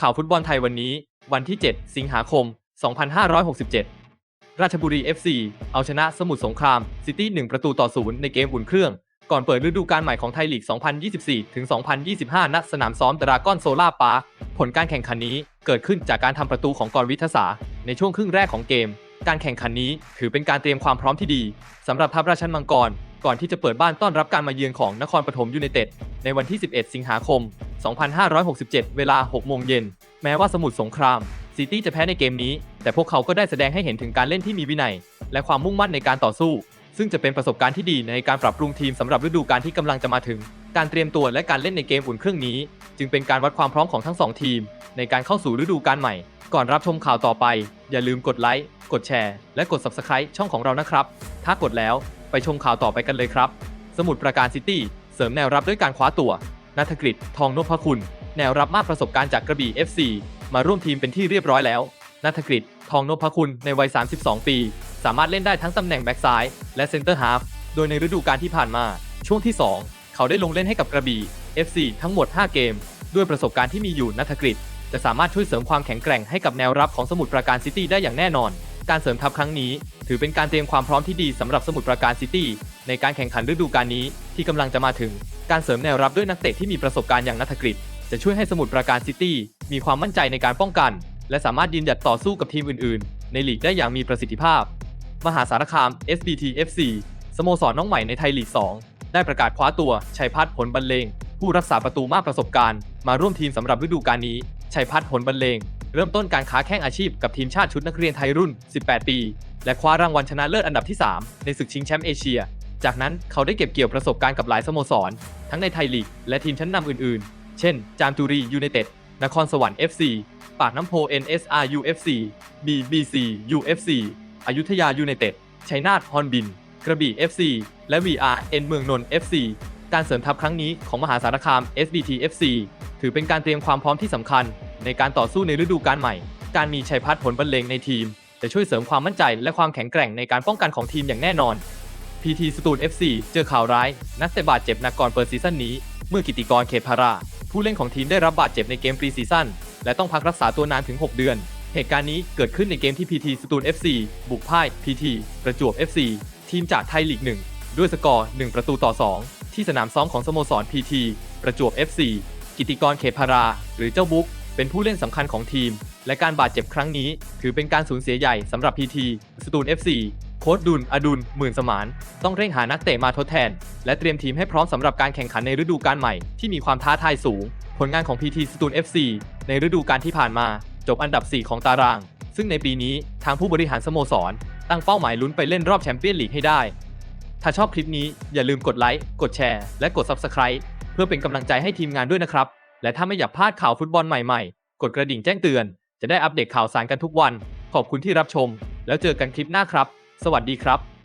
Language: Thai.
ข่าวฟุตบอลไทยวันนี้ วันที่ 7 สิงหาคม 2567 ราชบุรี FC เอาชนะสมุทรสงครามซิตี้ 1 ประตูต่อศูนย์ในเกมอุ่นเครื่อง ก่อนเปิดฤดูกาลใหม่ของไทยลีก 2024ถึง2025 ณ สนามซ้อมดราก้อนโซล่าปาร์ค ผลการแข่งขันนี้เกิดขึ้นจากการทำประตูของกรวิทศาในช่วงครึ่งแรกของเกม การแข่งขันนี้ถือเป็นการเตรียมความพร้อมที่ดีสำหรับทัพราชันมังกร ก่อนที่จะเปิดบ้านต้อนรับการมาเยือนของนครปฐมยูไนเต็ดในวันที่ 11 สิงหาคม 2567 เวลา 6 โมงเย็น แม้ว่าสมุทรสงครามซิตี้จะแพ้ในเกมนี้ แต่พวกเขาก็ได้แสดงให้เห็นถึงการเล่นที่มีวินัย และความมุ่งมั่นในการต่อสู้ ซึ่งจะเป็นประสบการณ์ที่ดีในการปรับปรุงทีมสำหรับฤดูกาลที่กำลังจะมาถึง การเตรียมตัวและการเล่นในเกมอุ่นเครื่องนี้ จึงเป็นการวัดความพร้อมของทั้งสองทีม ในการเข้าสู่ฤดูกาลใหม่ ก่อนรับชมข่าวต่อไป อย่าลืมกดไลค์ กดแชร์ และกด Subscribe ช่องของเรานะครับ ถ้ากดแล้วไปชมข่าวต่อไปกันเลยครับ สมุทรปราการซิตี้เสริมแนวรับด้วยการคว้าตัว นัทกฤษทองนพคุณ แนวรับมากประสบการณ์จากกระบี่ FC มาร่วมทีมเป็นที่เรียบร้อยแล้วนัทกฤษทองนพคุณในวัย 32 ปี สามารถเล่นได้ทั้งตำแหน่งแบ็กซ้ายและเซนเตอร์ฮาฟโดยในฤดูกาลที่ผ่านมา ช่วงที่ 2 เขาได้ลงเล่นให้กับกระบี่ FC ทั้งหมด 5 เกม ด้วยประสบการณ์ที่มีอยู่นัทกฤษจะสามารถช่วยเสริมความแข็งแกร่งให้กับแนวรับของสมุทรปราการซิตี้ได้อย่างแน่นอน การเสริมทัพครั้งนี้ ถือเป็นการเตรียมความพร้อมที่ดีสำหรับสมุทรปราการซิตี้ ในการแข่งขันฤดูกาลนี้ที่กำลังจะมาถึง การเสริมแนวรับด้วยนักเตะที่มีประสบการณ์อย่างนัทกฤษจะช่วยให้สมุทรปราการซิตี้มีความมั่นใจในการป้องกัน และสามารถยืนหยัดต่อสู้กับทีมอื่นๆ ในลีกได้อย่างมีประสิทธิภาพ มหาสารคาม SBT FC สโมสรน้องใหม่ในไทยลีก 2 ได้ประกาศคว้าตัวชัยพัฒน์ผลบรรเลง ผู้รักษาประตูมากประสบการณ์ มาร่วมทีมสำหรับฤดูกาลนี้ชัยพัฒน์ผลบรรเลง เริ่มต้นการค้าแข่งอาชีพกับทีมชาติชุดนักเรียนไทยรุ่น 18 ปี และคว้ารางวัลชนะเลิศอันดับที่ 3 ในศึกชิงแชมป์เอเชีย จากนั้นเขาได้เก็บเกี่ยวประสบการณ์กับหลายสโมสร ทั้งในไทยลีก และทีมชั้นนำอื่นๆ เช่น จามจุรียูไนเต็ด นครสวรรค์ FC ปากน้ำโพ NSR UFC BBC UFC อยุธยายูไนเต็ด ชัยนาทฮอนบิน กระบี่ FC และ VRN เมืองนนท์ FC การเสริมทัพครั้งนี้ของมหาสารคาม SBT FC ถือเป็นการเตรียมความพร้อมที่สำคัญ ในการต่อสู้ในฤดูกาลใหม่ การมีชัยพัฒน์ผลบรรเลงในทีม จะช่วยเสริมความมั่นใจและความแข็งแกร่งในการป้องกันของทีมอย่างแน่นอน PT สตูล FC เจอข่าวร้าย นักเตะบาดเจ็บหนักก่อนเปิดซีซั่นนี้ เมื่อกิติกรเขตพารา ผู้เล่นของทีมได้รับบาดเจ็บในเกมปรีซีซั่นและต้องพักรักษาตัวนานถึง 6 เดือน เหตุการณ์นี้เกิดขึ้นในเกมที่ PT สตูล FC บุกพ่าย PT ประจวบ FC ทีมจากไทยลีก1ด้วยสกอร์ 1 ประตูต่อ 2 ที่สนามซ้อมของสโมสร PT ประจวบ FC กิติกรเขตพารา หรือเจ้าบุ๊กเป็นผู้เล่นสำคัญของทีม และการบาดเจ็บครั้งนี้ ถือเป็นการสูญเสียใหญ่สำหรับ PT สตูล FC ค้ดดุล อดุล หมื่นสมาน ต้องเร่งหานักเตะมาทดแทน และเตรียมทีมให้พร้อมสำหรับการแข่งขันในฤดูกาลใหม่ที่มีความท้าทายสูง ผลงานของ PT สตูล FC ในฤดูกาลที่ผ่านมา จบอันดับ 4 ของตาราง ซึ่งในปีนี้ทางผู้บริหารสโมสร ตั้งเป้าหมายลุ้นไปเล่นรอบแชมเปี้ยนลีกให้ได้ ถ้าชอบคลิปนี้อย่าลืมกดไลค์ กดแชร์ และกด Subscribe เพื่อเป็นกำลังใจให้ทีมงานด้วยนะครับ และถ้าไม่อยากพลาดข่าวฟุตบอลใหม่ๆ กดกระดิ่งแจ้งเตือน จะได้อัปเดตข่าวสารกันทุกวัน ขอบคุณที่รับชม แล้วเจอกันคลิปหน้าครับ สวัสดีครับ